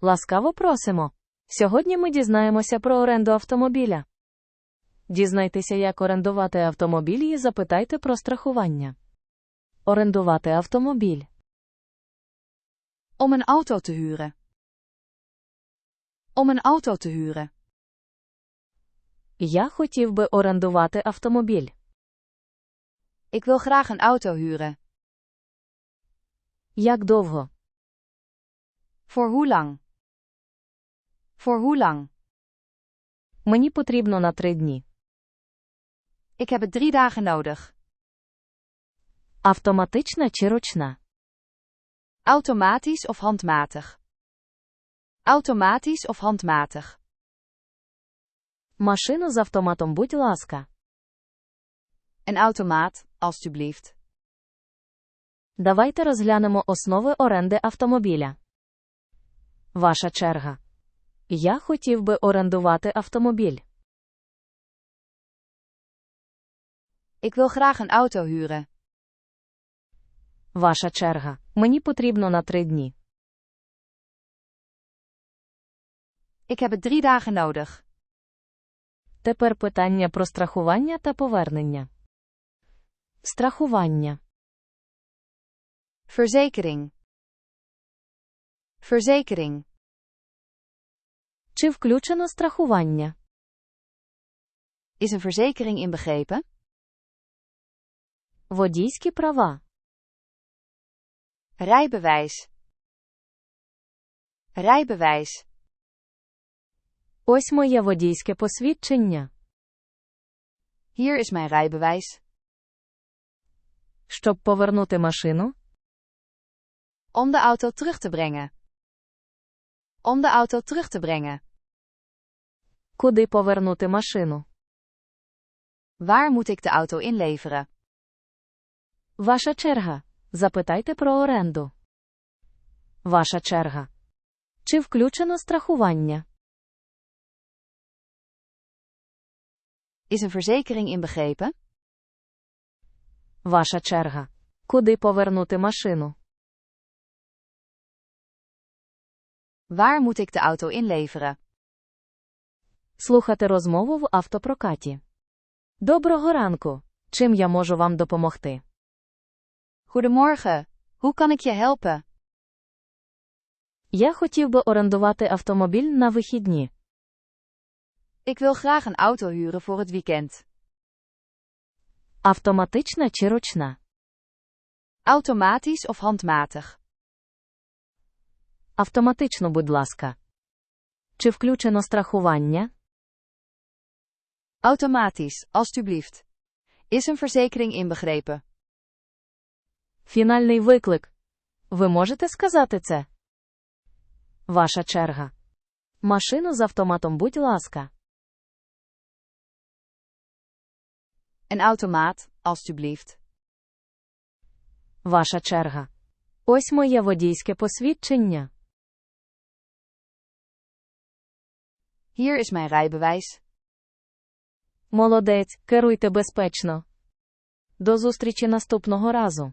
Ласкаво просимо. Сьогодні ми дізнаємося про оренду автомобіля. Дізнайтеся, як орендувати автомобіль і запитайте про страхування. Орендувати автомобіль. Om een auto te huren. Om een auto te huren. Я хотів би орендувати автомобіль. Ik wil graag een auto huren. Як довго? Voor hoe lang? Voor hoe lang? Мені потрібно на три дні. Ik heb het drie dagen nodig. Автоматична чи ручна? Automatisch of handmatig? Automatisch of handmatig? Машину з автоматом, будь ласка. Een automaat, alstublieft. Давайте розглянемо основи оренди автомобіля. Ваша черга. Я хотів би орендувати автомобіль. Ik wil graag een auto huren. Ваша черга. Мені потрібно на три дні. Ik heb het drie dagen nodig. Тепер питання про страхування та повернення. Страхування. Verzekering. Verzekering. Чи включено страхування? Is een verzekering inbegrepen? Водійські права. Rijbewijs. Rijbewijs. Ось моє водійське посвідчення. Hier is mijn rijbewijs. Щоб повернути машину, Om de auto terug te brengen. Om de auto terug te brengen. Куди повернути машину? Waar moet ik de auto inleveren? Ваша черга. Запитайте про оренду. Ваша черга. Чи включено страхування? Is een verzekering inbegrepen? Ваша черга. Куди повернути машину? Waar moet ik de auto inleveren? Слухати розмову в автопрокаті. Доброго ранку. Чим я можу вам допомогти? Goedemorgen. Hoe kan ik je helpen? Я хотів би орендувати автомобіль на вихідні. Ik wil graag een auto huren voor het weekend. Автоматична чи ручна? Automatisch of handmatig? Автоматично, будь ласка. Чи включено страхування? Automatisch, alstublieft. Is een verzekering inbegrepen? Фінальний виклик. Ви можете сказати це? Ваша черга. Машину з автоматом, будь ласка. Een automaat, alstublieft. Ваша черга. Ось моє водійське посвідчення. Hier is mijn rijbewijs. Молодець, керуйте безпечно. До зустрічі наступного разу.